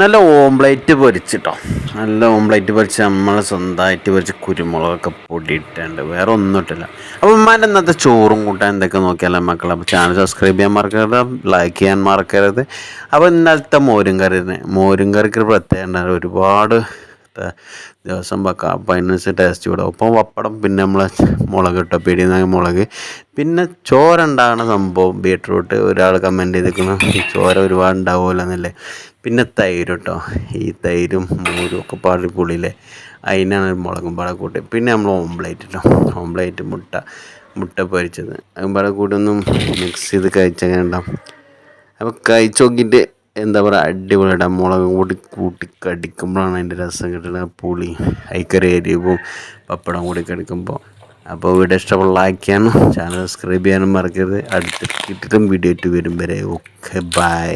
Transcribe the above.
നല്ല ഓംപ്ലേറ്റ് പൊരിച്ചിട്ടോ. നല്ല ഓംപ്ലേറ്റ് പൊരിച്ച് നമ്മൾ സ്വന്തമായിട്ട് പൊരിച്ച് കുരുമുളകൊക്കെ പൊടിയിട്ടുണ്ട്. വേറെ ഒന്നും ഇട്ടില്ല അപ്പോൾ ഉമ്മാന്റെ ഇന്നത്തെ ചോറും കൂട്ടാൻ എന്തൊക്കെ നോക്കിയാലോ മക്കളെ? അപ്പോൾ ചാനൽ സബ്സ്ക്രൈബ് ചെയ്യാൻ മറക്കരുത് ലൈക്ക് ചെയ്യാൻ മറക്കരുത്. അപ്പോൾ ഇന്നലത്തെ മോരും കറിന് മോരും കറിക്ക് ഒരു പ്രത്യേകത. ഒരുപാട് ദിവസം വെക്കാം അപ്പം അതിനനുസരിച്ച് ടേസ്റ്റ് വിടും ഒപ്പം പപ്പടം പിന്നെ നമ്മൾ മുളക് ഇട്ടോ. പിടിയുന്ന മുളക്. പിന്നെ ചോര ഉണ്ടാകുന്ന സംഭവം ബീട്രൂട്ട് ഒരാൾ കമന്റ് ചെയ്തിരിക്കണം ചോര ഒരുപാട് ഉണ്ടാവുമല്ലോ എന്നല്ലേ. പിന്നെ തൈര് കേട്ടോ ഈ തൈരും മോരും ഒക്കെ പാടി പുളിയില്ലേ അതിനാണ് മുളകും പാടെ കൂട്ടി. പിന്നെ നമ്മൾ ഓംപ്ലേറ്റ് കേട്ടോ ഓംപ്ലേറ്റ് മുട്ട മുട്ട പൊരിച്ചത്. അതും പാടെ കൂടി ഒന്നും മിക്സ് ചെയ്ത് കഴിച്ചാൽ ഉണ്ടാവും അപ്പോൾ കഴിച്ച് നോക്കിയിട്ട് എന്താ പറയുക അടിപൊളിയായിട്ട് മുളക് കൂടി കൂട്ടി കടിക്കുമ്പോഴാണ് അതിന്റെ രസം കിട്ടുന്നത്. പുളി ഐക്കറി എരിവും പപ്പടം കൂടി കടിക്കുമ്പോൾ. അപ്പോൾ വീഡിയോ ഇഷ്ടമുള്ള ലൈക്ക് ചെയ്യാനും ചാനൽ സബ്സ്ക്രൈബ് ചെയ്യാനും മറക്കരുത്. അടുത്ത് കിട്ടിയിട്ടും വീഡിയോ ഇട്ട് വരും വരെ. Okay bye